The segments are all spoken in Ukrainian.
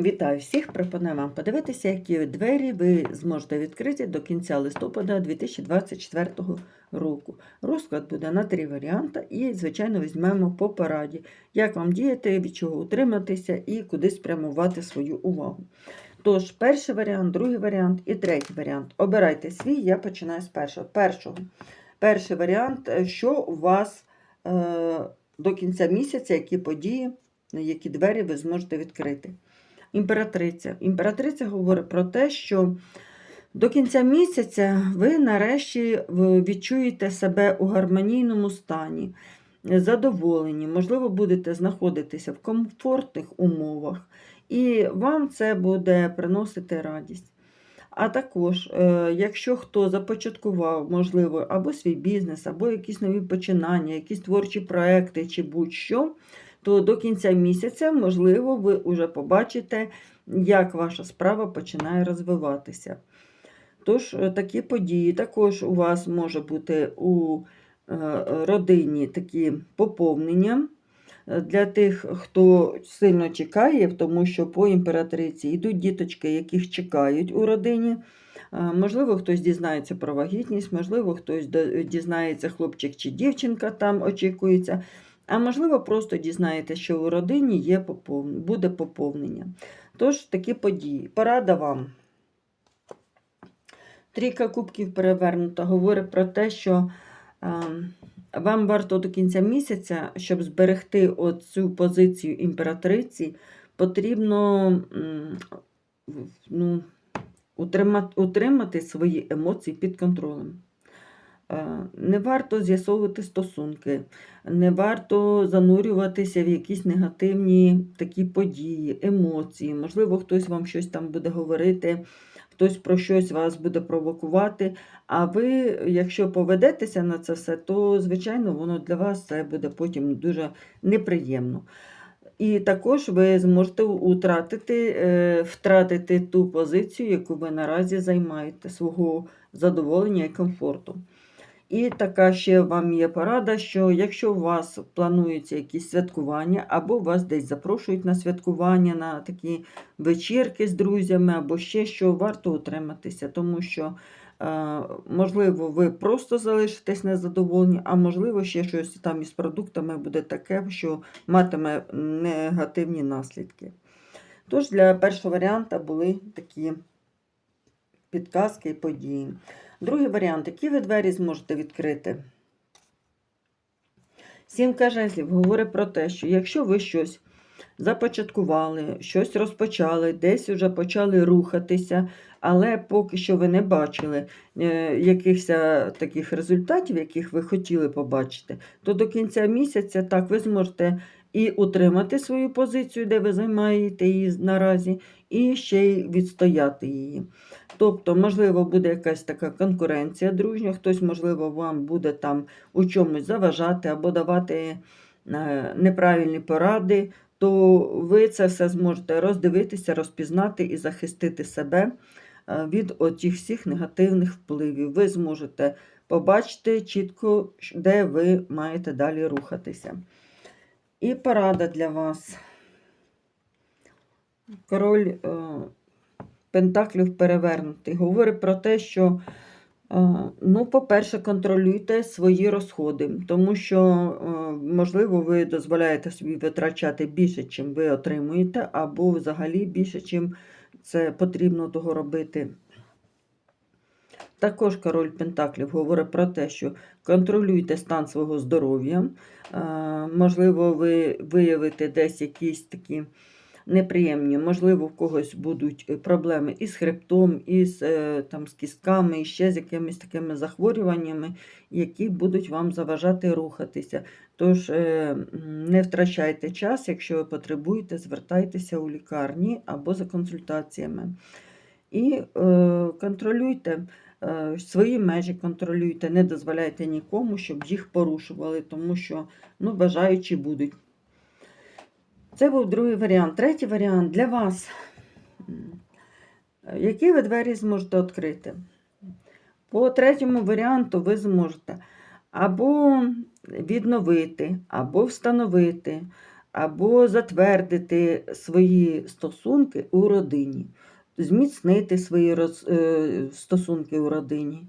Вітаю всіх! Пропоную вам подивитися, які двері ви зможете відкрити до кінця листопада 2024 року. Розклад буде на три варіанти і, звичайно, візьмемо по параді, як вам діяти, від чого утриматися і куди спрямувати свою увагу. Тож, перший варіант, другий варіант і третій варіант. Обирайте свій, я починаю з першого. Першого. Перший варіант, що у вас е, до кінця місяця, які події, які двері ви зможете відкрити. Імператриця. Імператриця говорить про те, що до кінця місяця ви нарешті відчуєте себе у гармонійному стані, задоволені, можливо, будете знаходитися в комфортних умовах, і вам це буде приносити радість. А також, е, якщо хто започаткував, можливо, або свій бізнес, або якісь нові починання, якісь творчі проекти чи будь-що, то до кінця місяця, можливо, ви вже побачите, як ваша справа починає розвиватися. Тож, е, такі події. Також у вас може бути у е, родині такі поповнення. е, Для тих, хто сильно чекає, тому що по імператриці йдуть діточки, яких чекають у родині. Можливо, хтось дізнається про вагітність, можливо, хтось дізнається, хлопчик чи дівчинка там очікується. А можливо, просто дізнаєтеся, що у родині є попов... буде поповнення. Тож такі події. Порада вам. Трійка кубків перевернута говорить про те, що е, вам варто до кінця місяця, щоб зберегти оцю позицію імператриці, потрібно ну, утримати, утримати свої емоції під контролем. Е, Не варто з'ясовувати стосунки, не варто занурюватися в якісь негативні такі події, емоції. Можливо, хтось вам щось там буде говорити, хтось про щось вас буде провокувати. А ви, якщо поведетеся на це все, то, звичайно, воно для вас це буде потім дуже неприємно. І також ви зможете утратити, е, втратити ту позицію, яку ви наразі займаєте, свого задоволення і комфорту. І така ще вам є порада, що якщо у вас плануються якісь святкування, або вас десь запрошують на святкування, на такі вечірки з друзями, або ще що, варто утриматися, тому що, е, можливо, ви просто залишитесь незадоволені, а можливо, ще щось там із продуктами буде таке, що матиме негативні наслідки. Тож для першого варіанта були такі підказки і події. Другий варіант, які ви двері зможете відкрити? Сімка жезлів говорить про те, що якщо ви щось започаткували, щось розпочали, десь вже почали рухатися, але поки що ви не бачили е, якихось таких результатів, яких ви хотіли побачити, то до кінця місяця так ви зможете і утримати свою позицію, де ви займаєте її наразі, і ще й відстояти її. Тобто, можливо, буде якась така конкуренція дружня, хтось, можливо, вам буде там у чомусь заважати або давати е, неправильні поради, то ви це все зможете роздивитися, розпізнати і захистити себе е, від отих всіх негативних впливів. Ви зможете побачити чітко, де ви маєте далі рухатися. І порада для вас. Король е, Пентаклів перевернутий. Говорить про те, що, е, ну, по-перше, контролюйте свої розходи, тому що, е, можливо, ви дозволяєте собі витрачати більше, чим ви отримуєте, або взагалі більше, чим це потрібно того робити. Також король Пентаклів говорить про те, що контролюйте стан свого здоров'я. Е, Можливо, ви виявите десь якісь такі неприємні, можливо, в когось будуть е, проблеми із хребтом, із е, там, з кістками, і ще з якимись такими захворюваннями, які будуть вам заважати рухатися. Тож не втрачайте час, якщо ви потребуєте, звертайтеся у лікарні або за консультаціями. І контролюйте свої межі, контролюйте, не дозволяйте нікому, щоб їх порушували, тому що ну, бажаючі будуть. Це був другий варіант. Третій варіант для вас. Які ви двері зможете відкрити? По третьому варіанту ви зможете або відновити, або встановити, або затвердити свої стосунки у родині, зміцнити свої роз- е, стосунки у родині.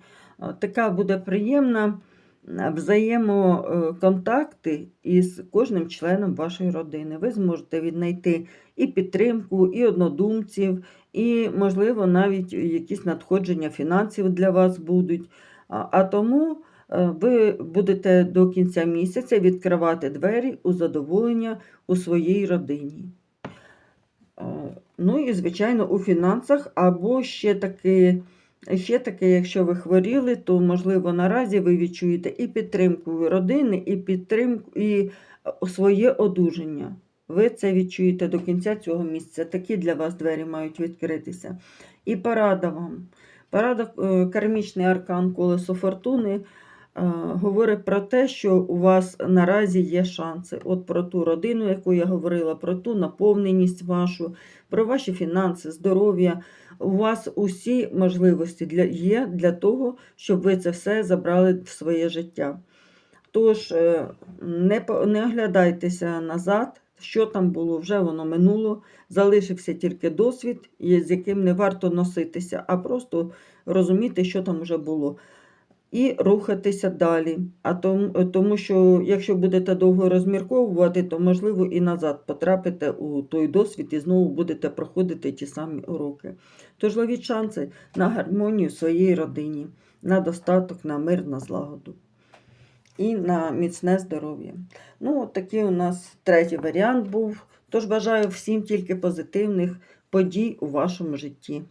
Така буде приємна е, взаємоконтакти із кожним членом вашої родини. Ви зможете віднайти і підтримку, і однодумців, і, можливо, навіть якісь надходження фінансів для вас будуть. А, тому е, ви будете до кінця місяця відкривати двері у задоволення у своїй родині. Ну і, звичайно, у фінансах, або ще таки, ще таке, якщо ви хворіли, то, можливо, наразі ви відчуєте і підтримку родини, і підтримку, і е, своє одужання. Ви це відчуєте до кінця цього місяця. Такі для вас двері мають відкритися. І порада вам. Порада е, кармічний аркан колесо фортуни говорить про те, що у вас наразі є шанси. От про ту родину, яку я говорила, про ту наповненість вашу, про ваші фінанси, здоров'я. У вас усі можливості для, є для того, щоб ви це все забрали в своє життя. Тож е, не, не оглядайтеся назад, що там було, вже воно минуло. Залишився тільки досвід, з яким не варто носитися, а просто розуміти, що там вже було. І рухатися далі. А тому, що якщо будете довго розмірковувати, то можливо і назад потрапите у той досвід і знову будете проходити ті самі уроки. Тож ловіть шанси на гармонію в своїй родині, на достаток, на мир, на злагоду і на міцне здоров'я. Ну, от такий у нас третій варіант був. Тож бажаю всім тільки позитивних подій у вашому житті.